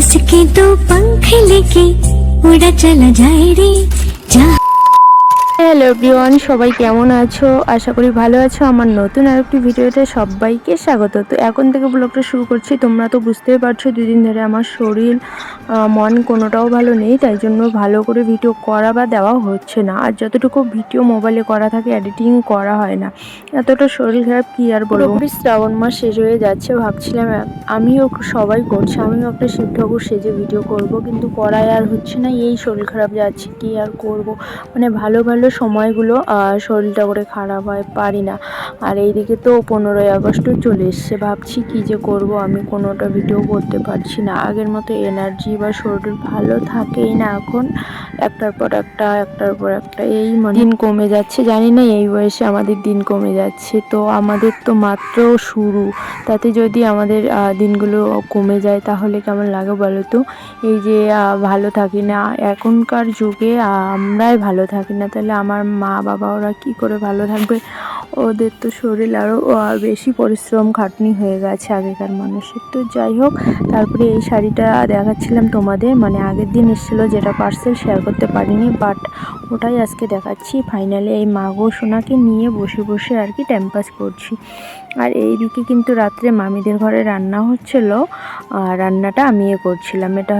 किसके दो पंख लेके उड़ा चला जाए रे। হ্যালো এভরিওয়ান, সবাই কেমন আছো? আশা করি ভালো আছো। আমার নতুন আর একটি ভিডিওতে সবাইকে স্বাগত। তো এখন থেকে ব্লগটা শুরু করছি। তোমরা তো বুঝতেই পারছ, দুদিন ধরে আমার শরীর মন কোনোটাও ভালো নেই, তাই জন্য ভালো করে ভিডিও করা বা দেওয়া হচ্ছে না। আর যতটুকু ভিডিও মোবাইলে করা থাকে, এডিটিং করা হয় না। এতটা শরীর খারাপ, কী আর বলব? শ্রাবণ মাস শেষ হয়ে যাচ্ছে, ভাবছিলাম আমিও সবাই করছে, আমিও একটা শিব ঠাকুর সেজে ভিডিও করব, কিন্তু করাই আর হচ্ছে না, এই শরীর খারাপ যাচ্ছে, কি আর করব? মানে ভালো ভালো সময়গুলো শরীরটা করে খারাপ হয়, পারি না। আর এইদিকে তো পনেরোই আগস্টও চলে এসছে। ভাবছি কি যে করব, আমি কোনোটা ভিডিও করতে পারছি না। আগের মতো এনার্জি বা শরীর ভালো থাকেই না এখন। একটার পর একটা, একটার পর একটা, এই মানে দিন কমে যাচ্ছে। জানি না এই বয়সে আমাদের দিন কমে যাচ্ছে। তো আমাদের তো মাত্র শুরু। তাতে যদি আমাদের দিনগুলো কমে যায়, তাহলে কেমন লাগে বলো তো? এই যে ভালো থাকি না। এখনকার যুগে আমরাই ভালো থাকি না। তাহলে আমার মা বাবা ওরা কি করে ভালো থাকবে? ওদের তো শরীর আরও বেশি পরিশ্রম খাটনি হয়ে গেছে আগেকার মানুষের। তো যাই হোক, তারপরে এই শাড়িটা দেখাচ্ছিলাম তোমাদের। মানে আগের দিন এসেছিল যেটা পার্সেল শেয়ার করতে পারিনি বাট ওটাই আজকে দেখাচ্ছি। ফাইনালি এই মাগো সোনাকে নিয়ে বসে বসে আর কি টাইম পাস করছি। আর এইদিকে কিন্তু রাত্রে মামিদের ঘরে রান্না হচ্ছিল, আর রান্নাটা আমিও করছিলাম। এটা